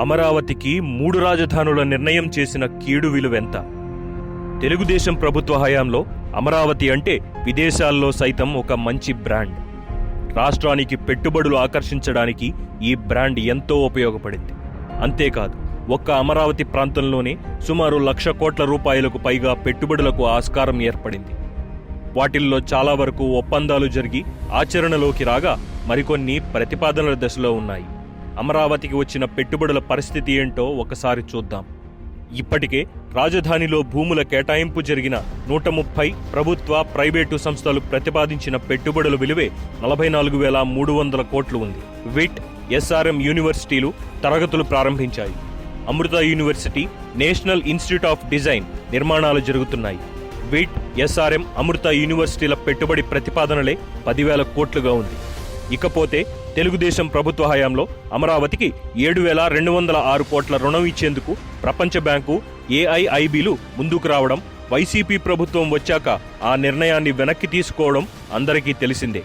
అమరావతికి మూడు రాజధానుల నిర్ణయం చేసిన కీడు విలువెంత? తెలుగుదేశం ప్రభుత్వ హయాంలో అమరావతి అంటే విదేశాల్లో సైతం ఒక మంచి బ్రాండ్. రాష్ట్రానికి పెట్టుబడులు ఆకర్షించడానికి ఈ బ్రాండ్ ఎంతో ఉపయోగపడింది. అంతేకాదు ఒక్క అమరావతి ప్రాంతంలోనే సుమారు లక్ష కోట్ల రూపాయలకు పైగా పెట్టుబడులకు ఆస్కారం ఏర్పడింది. వాటిల్లో చాలా వరకు ఒప్పందాలు జరిగి ఆచరణలోకి రాగా మరికొన్ని ప్రతిపాదనల దశలో ఉన్నాయి. అమరావతికి వచ్చిన పెట్టుబడుల పరిస్థితి ఏంటో ఒకసారి చూద్దాం. ఇప్పటికే రాజధానిలో భూముల కేటాయింపు జరిగిన నూట ముప్పై ప్రభుత్వ ప్రైవేటు సంస్థలు ప్రతిపాదించిన పెట్టుబడుల విలువే నలభై నాలుగు వేల మూడు వందల కోట్లు ఉంది. విట్ ఎస్ఆర్ఎం యూనివర్సిటీలు తరగతులు ప్రారంభించాయి. Amrita University National Institute of Design నిర్మాణాలు జరుగుతున్నాయి. విట్ ఎస్ఆర్ఎం అమృత యూనివర్సిటీల పెట్టుబడి ప్రతిపాదనలే పదివేల కోట్లుగా ఉంది. ఇకపోతే తెలుగుదేశం ప్రభుత్వ హయాంలో అమరావతికి ఏడు వేల రెండు వందల ఆరు కోట్ల రుణం ఇచ్చేందుకు ప్రపంచ బ్యాంకు ఏఐఐబిలు ముందుకు రావడం వైసీపీ ప్రభుత్వం వచ్చాక ఆ నిర్ణయాన్ని వెనక్కి తీసుకోవడం అందరికీ తెలిసిందే.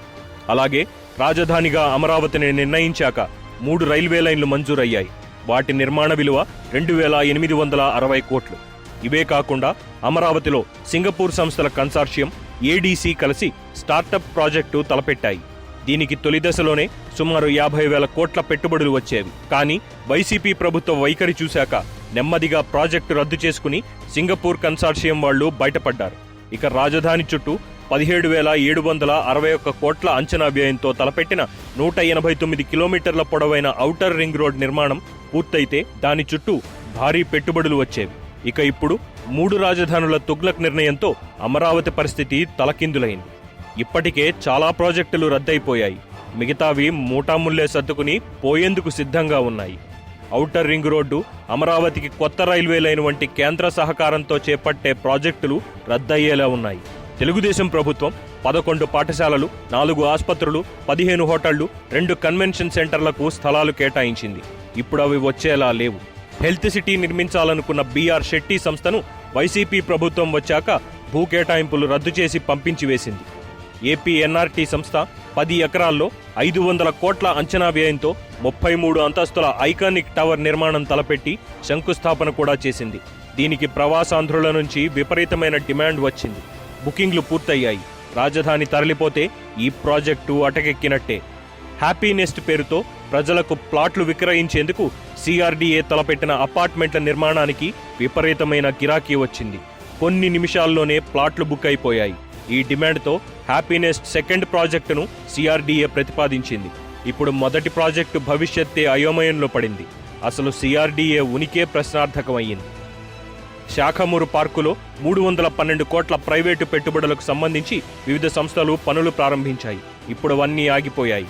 అలాగే రాజధానిగా అమరావతిని నిర్ణయించాక మూడు రైల్వే లైన్లు మంజూరయ్యాయి. వాటి నిర్మాణ విలువ రెండు వేల ఎనిమిది వందల అరవై కోట్లు. ఇవే కాకుండా అమరావతిలో సింగపూర్ సంస్థల కన్సార్షియం ఏడీసీ కలిసి స్టార్టప్ ప్రాజెక్టు తలపెట్టాయి. దీనికి తొలి దశలోనే సుమారు యాభై వేల కోట్ల పెట్టుబడులు వచ్చేవి. కానీ వైసీపీ ప్రభుత్వ వైఖరి చూశాక నెమ్మదిగా ప్రాజెక్టు రద్దు చేసుకుని సింగపూర్ కన్సార్షియం వాళ్ళు బయటపడ్డారు. ఇక రాజధాని చుట్టూ పదిహేడు వేల ఏడు వందల అరవై ఒక్క కోట్ల అంచనా వ్యయంతో తలపెట్టిన నూట ఎనభై తొమ్మిది కిలోమీటర్ల పొడవైన ఔటర్ రింగ్ రోడ్ నిర్మాణం పూర్తయితే దాని చుట్టూ భారీ పెట్టుబడులు వచ్చేవి. ఇక ఇప్పుడు మూడు రాజధానుల తుగ్లక్ నిర్ణయంతో అమరావతి పరిస్థితి తలకిందులైంది. ఇప్పటికే చాలా ప్రాజెక్టులు రద్దయిపోయాయి. మిగతావి మూటాముల్లే సర్దుకుని పోయేందుకు సిద్ధంగా ఉన్నాయి. ఔటర్ రింగ్ రోడ్డు అమరావతికి కొత్త రైల్వే లైన్ వంటి కేంద్ర సహకారంతో చేపట్టే ప్రాజెక్టులు రద్దయ్యేలా ఉన్నాయి. తెలుగుదేశం ప్రభుత్వం పదకొండు పాఠశాలలు నాలుగు ఆసుపత్రులు పదిహేను హోటళ్ళు రెండు కన్వెన్షన్ సెంటర్లకు స్థలాలు కేటాయించింది. ఇప్పుడు అవి వచ్చేలా లేవు. హెల్త్ సిటీ నిర్మించాలనుకున్న బీఆర్ శెట్టి సంస్థను వైసీపీ ప్రభుత్వం వచ్చాక భూ కేటాయింపులు రద్దు చేసి పంపించి వేసింది. ఏపీ ఎన్ఆర్టీ సంస్థ పది ఎకరాల్లో ఐదు వందల కోట్ల అంచనా వ్యయంతో ముప్పై మూడు అంతస్తుల ఐకానిక్ టవర్ నిర్మాణం తలపెట్టి శంకుస్థాపన కూడా చేసింది. దీనికి ప్రవాసాంధ్రుల నుంచి విపరీతమైన డిమాండ్ వచ్చింది. బుకింగ్లు పూర్తయ్యాయి. రాజధాని తరలిపోతే ఈ ప్రాజెక్టు అటకెక్కినట్టే. హ్యాపీ నెస్ట్ పేరుతో ప్రజలకు ప్లాట్లు విక్రయించేందుకు సిఆర్డీఏ తలపెట్టిన అపార్ట్మెంట్ల నిర్మాణానికి విపరీతమైన గిరాకీ వచ్చింది. కొన్ని నిమిషాల్లోనే ప్లాట్లు బుక్ అయిపోయాయి. ఈ డిమాండ్తో హ్యాపీనెస్ట్ సెకండ్ ప్రాజెక్టును సిఆర్డీఏ ప్రతిపాదించింది. ఇప్పుడు మొదటి ప్రాజెక్టు భవిష్యత్తే అయోమయంలో పడింది. అసలు సిఆర్డీఏ ఉనికే ప్రశ్నార్థకమయ్యింది. శాఖమూరు పార్కులో మూడు వందల పన్నెండు కోట్ల ప్రైవేటు పెట్టుబడులకు సంబంధించి వివిధ సంస్థలు పనులు ప్రారంభించాయి. ఇప్పుడు అవన్నీ ఆగిపోయాయి.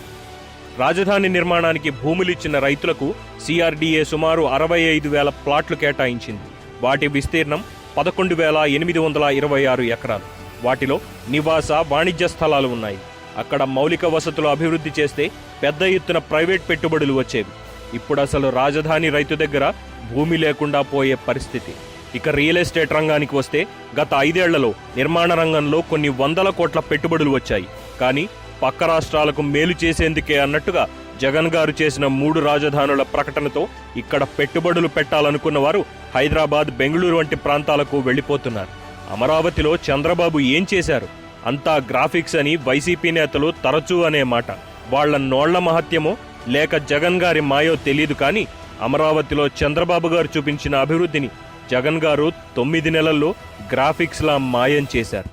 రాజధాని నిర్మాణానికి భూములిచ్చిన రైతులకు సిఆర్డీఏ సుమారు అరవై ఐదు వేల ప్లాట్లు కేటాయించింది. వాటి విస్తీర్ణం పదకొండు వేల ఎనిమిది వందల ఇరవై ఆరు ఎకరాలు. వాటిలో నివాస వాణిజ్య స్థలాలు ఉన్నాయి. అక్కడ మౌలిక వసతులు అభివృద్ధి చేస్తే పెద్ద ఎత్తున ప్రైవేట్ పెట్టుబడులు వచ్చేవి. ఇప్పుడు అసలు రాజధాని రైతు దగ్గర భూమి లేకుండా పోయే పరిస్థితి. ఇక రియల్ ఎస్టేట్ రంగానికి వస్తే గత ఐదేళ్ళలో నిర్మాణ రంగంలో కొన్ని వందల కోట్ల పెట్టుబడులు వచ్చాయి. కానీ పక్క రాష్ట్రాలకు మేలు చేసేందుకే అన్నట్టుగా జగన్ గారు చేసిన మూడు రాజధానుల ప్రకటనతో ఇక్కడ పెట్టుబడులు పెట్టాలనుకున్న వారు హైదరాబాద్ బెంగళూరు వంటి ప్రాంతాలకు వెళ్ళిపోతున్నారు. అమరావతిలో చంద్రబాబు ఏం చేశారు? అంతా గ్రాఫిక్స్ అని వైసీపీ నేతలు తరచూ అనే మాట. వాళ్ళ నోళ్ళ మహత్యమో లేక జగన్ గారి మాయో తెలియదు కానీ అమరావతిలో చంద్రబాబు గారు చూపించిన అభివృద్ధిని జగన్ గారు తొమ్మిది నెలల్లో గ్రాఫిక్స్లా మాయం చేశారు.